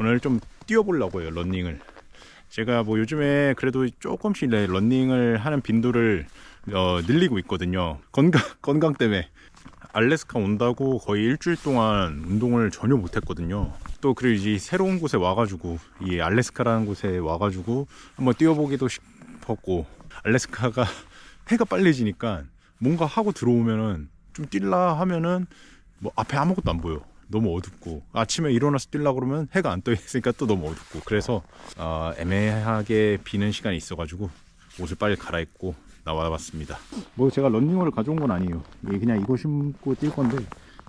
오늘 좀 뛰어보려고 해요 런닝을 제가 뭐 요즘에 그래도 조금씩 네, 런닝을 하는 빈도를 어, 늘리고 있거든요 건강 건강 때문에 알래스카 온다고 거의 일주일 동안 운동을 전혀 못했거든요. 또 그리고 이제 새로운 곳에 와가지고 이 알래스카라는 곳에 와가지고 한번 뛰어보기도 싶었고 알래스카가 해가 빨리 지니까 뭔가 하고 들어오면은 좀 뛸라 하면은 뭐 앞에 아무것도 안 보여. 너무 어둡고 아침에 일어나서 뛰려 그러면 해가 안 떠 있으니까 또 너무 어둡고 그래서 어, 애매하게 비는 시간이 있어가지고 옷을 빨리 갈아입고 나와봤습니다. 뭐 제가 런닝화를 가져온 건 아니에요. 그냥 이거 신고 뛸 건데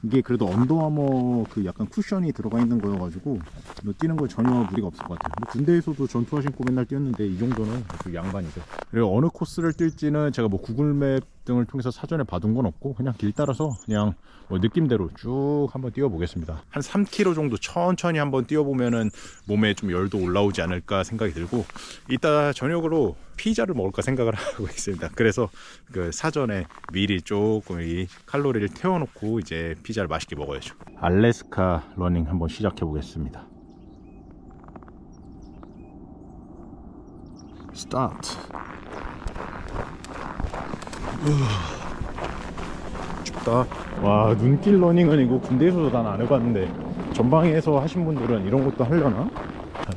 이게 그래도 언더아머 그 약간 쿠션이 들어가 있는 거여가지고 뭐 뛰는 거 전혀 무리가 없을 것 같아요. 뭐 군대에서도 전투화 신고 맨날 뛰었는데 이 정도는 그 양반이죠. 그리고 어느 코스를 뛸지는 제가 뭐 구글맵 등을 통해서 사전에 봐둔 건 없고 그냥 길 따라서 그냥 뭐 느낌대로 쭉 한번 뛰어보겠습니다. 한 3km 정도 천천히 한번 뛰어보면은 몸에 좀 열도 올라오지 않을까 생각이 들고 이따 저녁으로 피자를 먹을까 생각을 하고 있습니다. 그래서 그 사전에 미리 조금 이 칼로리를 태워놓고 이제 피자를 맛있게 먹어야죠. 알래스카 러닝 한번 시작해 보겠습니다. 스타트. 춥다. 와 눈길 러닝은 이거 군대에서도 난 안 해봤는데 전방에서 하신 분들은 이런 것도 하려나?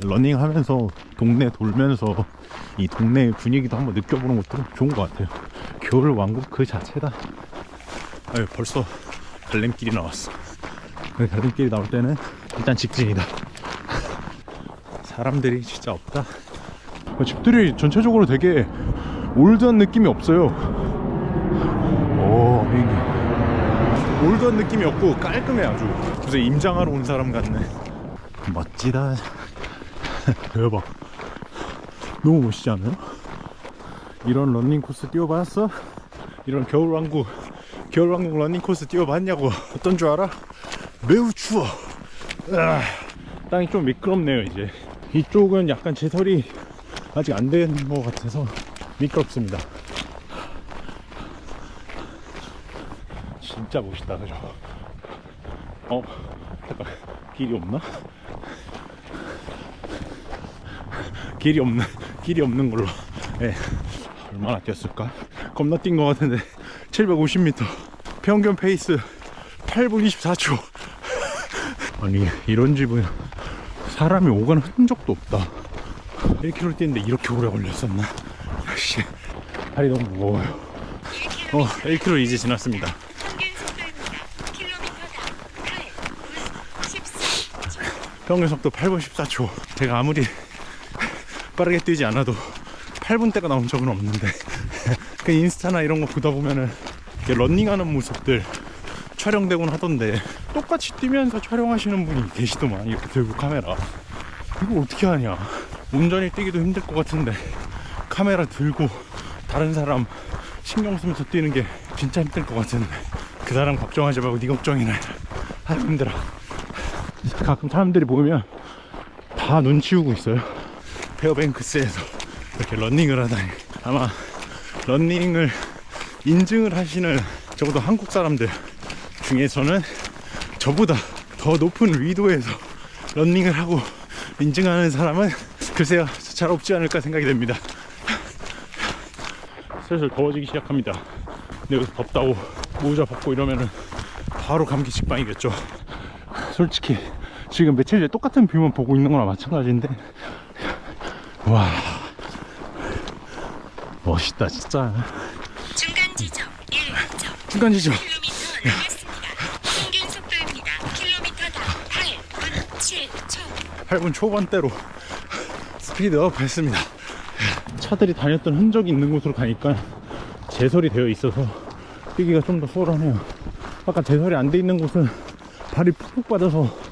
러닝 하면서 동네 돌면서 이 동네의 분위기도 한번 느껴보는 것도 좋은 것 같아요. 겨울 왕국 그 자체다. 아유 벌써 갈림길이 나왔어. 그 갈림길이 나올 때는 일단 직진이다. 사람들이 진짜 없다. 어, 집들이 전체적으로 되게 올드한 느낌이 없어요. 오, 이게 올드한 느낌이 없고 깔끔해 아주. 그래서 임장하러 온 사람 같네. 멋지다. 대박. 너무 멋있지 않아요? 이런 런닝 코스 뛰어봤어? 이런 겨울왕국, 겨울왕국 런닝 코스 뛰어봤냐고. 어떤 줄 알아? 매우 추워. 아, 땅이 좀 미끄럽네요, 이제. 이쪽은 약간 제설이 아직 안 된 것 같아서 미끄럽습니다. 진짜 멋있다, 그죠? 어, 잠깐, 길이 없나? 길이 없는, 길이 없는 걸로. 예. 얼마나 뛰었을까? 겁나 뛴 것 같은데, 750m. 평균 페이스 8분 24초. 아니, 이런 집은 사람이 오가는 흔적도 없다. 1km 뛰는데 이렇게 오래 걸렸었나? 씨, 발이 너무 무거워요. 어, 1km 이제 지났습니다. 킬로미터당 8, 9, 14, 평균 속도 8분 14초. 제가 아무리 빠르게 뛰지 않아도 8분대가 나온 적은 없는데. 그 인스타나 이런 거 보다 보면은 이렇게 런닝하는 모습들 촬영되곤 하던데 똑같이 뛰면서 촬영하시는 분이 계시더만 이렇게 들고 카메라. 이거 어떻게 하냐? 온전히 뛰기도 힘들 것 같은데 카메라 들고 다른 사람 신경 쓰면서 뛰는 게 진짜 힘들 것 같은데. 그 사람 걱정하지 말고 네 걱정이나 해라 아 힘들어 가끔 사람들이 보면 다 눈 치우고 있어요. 페어뱅크스에서 이렇게 런닝을 하다니 아마 런닝을 인증을 하시는 적어도 한국 사람들 중에서는 저보다 더 높은 위도에서 런닝을 하고 인증하는 사람은 글쎄요 잘 없지 않을까 생각이 됩니다. 슬슬 더워지기 시작합니다. 근데 여기서 덥다고 모자 벗고 이러면은 바로 감기 직방이겠죠. 솔직히 지금 며칠 전에 똑같은 뷰만 보고 있는 거나 마찬가지인데. 와. 멋있다 진짜. 중간 지점 1점. 중간 지점. 킬로미터. 평균 속도입니다. 킬로미터당 8, 9, 7초. 8분 초반대로 스피드업 했습니다. 차들이 다녔던 흔적이 있는 곳으로 가니까 제설이 되어 있어서 뛰기가 좀 더 수월하네요. 아까 제설이 안 돼 있는 곳은 발이 푹푹 빠져서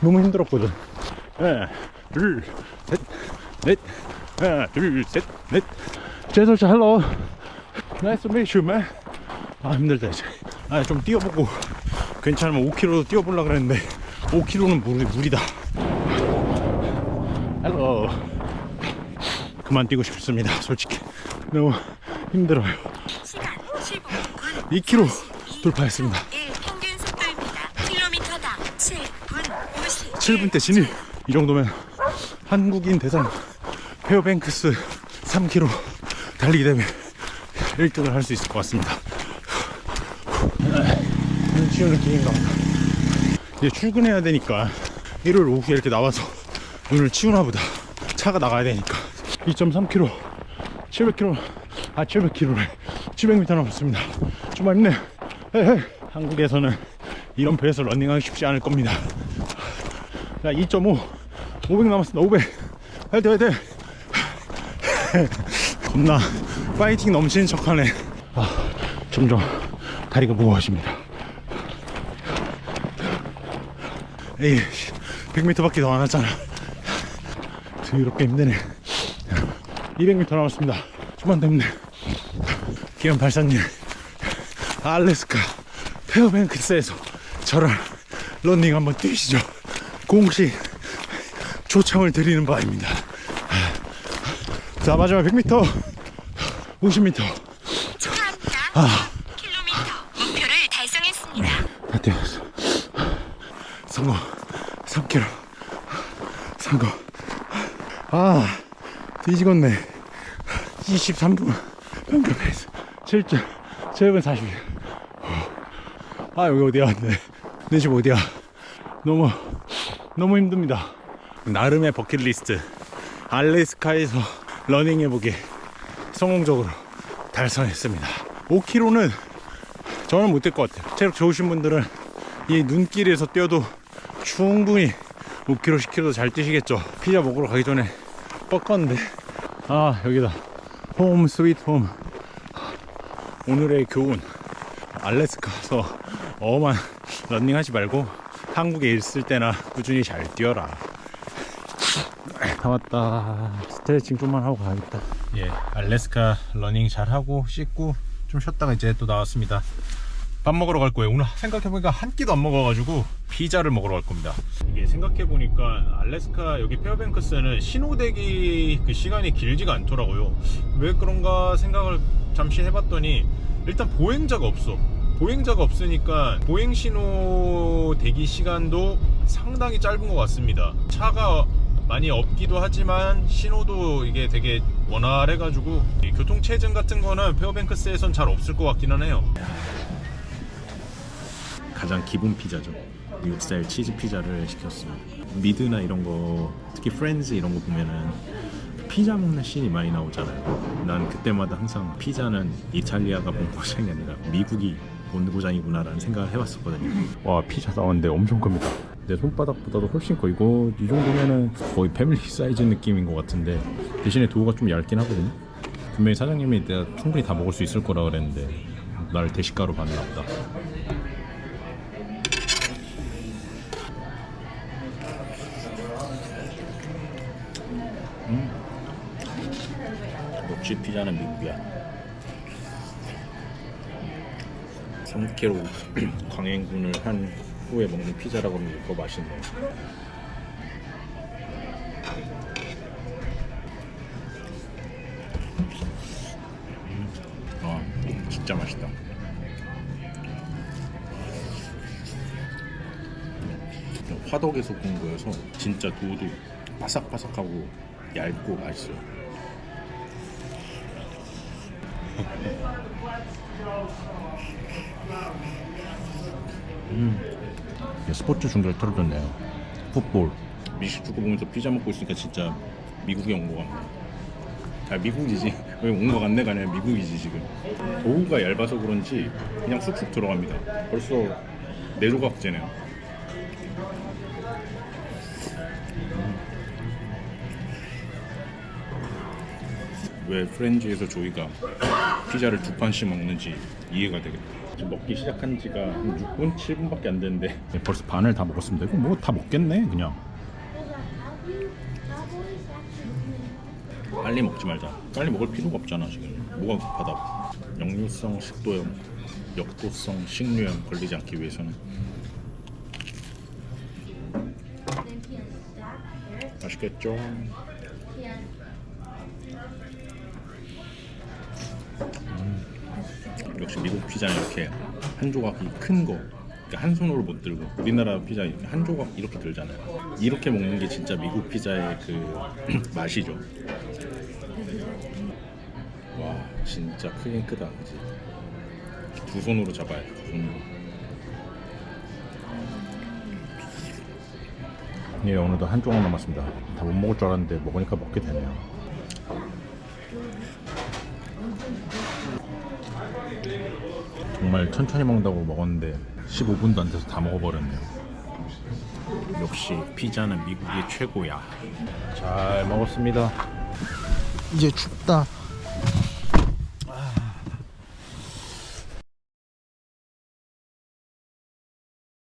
너무 힘들었거든. 하나 둘셋넷. 하나 둘셋넷. 제설차 헬로. 나이스 메이슈 맨 아 힘들다 이제. 아 좀 뛰어보고. 괜찮으면 5km도 뛰어보려 그랬는데 5km는 무리, 무리다. 헬로. 그만 뛰고 싶습니다 솔직히. 너무 힘들어요. 시간 15분 2km 돌파했습니다 7분 50 7분 대 진입 이 정도면 한국인 대상 페어뱅크스 3km 달리기 대회 1등을 할 수 있을 것 같습니다. 눈 치우는 느낌인가 보다. 이제 출근해야 되니까 일요일 오후에 이렇게 나와서 눈을 치우나 보다. 차가 나가야 되니까. 2.3km, 700km, 아 700km를 700m 남았습니다. 좀 많네. 헤헤. 한국에서는 이런 배에서 런닝하기 쉽지 않을 겁니다. 자, 2.5, 500 남았습니다. 500. 화이팅, 화이팅. 겁나 파이팅 넘치는 척하네. 아, 점점 다리가 무거워집니다. 에이, 100m밖에 더 안 왔잖아. 더럽게 힘드네. 200m 남았습니다. 좀만 더 힘내. 기현 발사님, 알래스카 페어뱅크스에서 저랑 런닝 한번 뛰시죠. 공식 초청을 드리는 바입니다. 자, 마지막 100m, 50m. 축하합니다. 아. 킬로미터 목표를 달성했습니다. 다 뛰었어. 성공. 3km. 성공. 아, 뒤지겠네. 23분. 평균 페이스. 7점. 7분 40. 아, 여기 어디야? 네. 내집 어디야? 너무, 너무 힘듭니다. 나름의 버킷리스트. 알래스카에서 러닝 해보기 성공적으로 달성했습니다. 5km는 저는 못될 것 같아요. 체력 좋으신 분들은 이 눈길에서 뛰어도 충분히 5km, 10km 잘 뛰시겠죠. 피자 먹으러 가기 전에 뻗었는데 아 여기다 홈 스위트 홈 오늘의 교훈 알래스카서 어만 런닝 하지 말고 한국에 있을 때나 꾸준히 잘 뛰어라. 다 왔다. 스트레칭 좀만 하고 가야겠다. 예, 알래스카 러닝 잘 하고 씻고 좀 쉬었다가 이제 또 나왔습니다. 밥 먹으러 갈 거예요. 오늘 생각해보니까 한 끼도 안 먹어가지고 피자를 먹으러 갈 겁니다. 이게 생각해보니까 알래스카 여기 페어뱅크스는 신호대기 그 시간이 길지가 않더라고요. 왜 그런가 생각을 잠시 해봤더니 일단 보행자가 없어. 보행자가 없으니까 보행 신호 대기 시간도 상당히 짧은 것 같습니다. 차가 많이 없기도 하지만 신호도 이게 되게 원활해가지고 이 교통체증 같은 거는 페어뱅크스에선 잘 없을 것 같기는 해요. 가장 기본 피자죠. 미국 스타일 치즈 피자를 시켰습니다. 미드나 이런 거, 특히 프렌즈 이런 거 보면은 피자 먹는 씬이 많이 나오잖아요. 난 그때마다 항상 피자는 이탈리아가 본고장이 아니라 미국이 본고장이구나라는 생각을 해봤었거든요. 와 피자 나왔는데 엄청 큽니다. 내 손바닥보다도 훨씬 커. 이거 이 정도면은 거의 패밀리 사이즈 느낌인 것 같은데 대신에 도우가 좀 얇긴 하거든요. 분명히 사장님이 내가 충분히 다 먹을 수 있을 거라 그랬는데 날 대식가로 봤나 보다. 역시 피자는 미국이야. 3km 강행군을 한 후에 먹는 피자라고 하면 더 맛있네. 음, 아, 진짜 맛있다. 화덕에서 구운 거여서 진짜 도도 바삭바삭하고 얇고 맛있어요. 스포츠 중계를 틀어줬네요. 풋볼. 미식 축구 보면서 피자 먹고 있으니까 진짜 미국에 온것 같네. 아 미국이지. 왜온것 같네가 아니라 미국이지 지금. 도우가 얇아서 그런지 그냥 쑥쑥 들어갑니다. 벌써 네 조각째네요. 왜 프렌즈에서 조이가 피자를 두 판씩 먹는지 이해가 되겠다. 지금 먹기 시작한 지가 한 6분, 7분밖에 안 됐는데 벌써 반을 다 먹었습니다. 이거 뭐 다 먹겠네 그냥. 빨리 먹지 말자. 빨리 먹을 필요가 없잖아 지금. 뭐가 급하다고. 역류성 식도염, 역도성 식류염 걸리지 않기 위해서는 맛있겠죠? 역시 미국 피자는 이렇게 한 조각이 큰 거 그러니까 한 손으로 못 들고 우리나라 피자 한 조각 이렇게 들잖아요. 이렇게 먹는 게 진짜 미국 피자의 그 맛이죠. 와 진짜 크긴 크다, 그지? 두 손으로 잡아야 돼. 두 손으로. 예, 오늘도 한 조각 남았습니다. 다 못 먹을 줄 알았는데 먹으니까 먹게 되네요. 정말 천천히 먹는다고 먹었는데 15분도 안 돼서 다 먹어버렸네요. 역시 피자는 미국이 최고야. 잘 먹었습니다. 이제 춥다.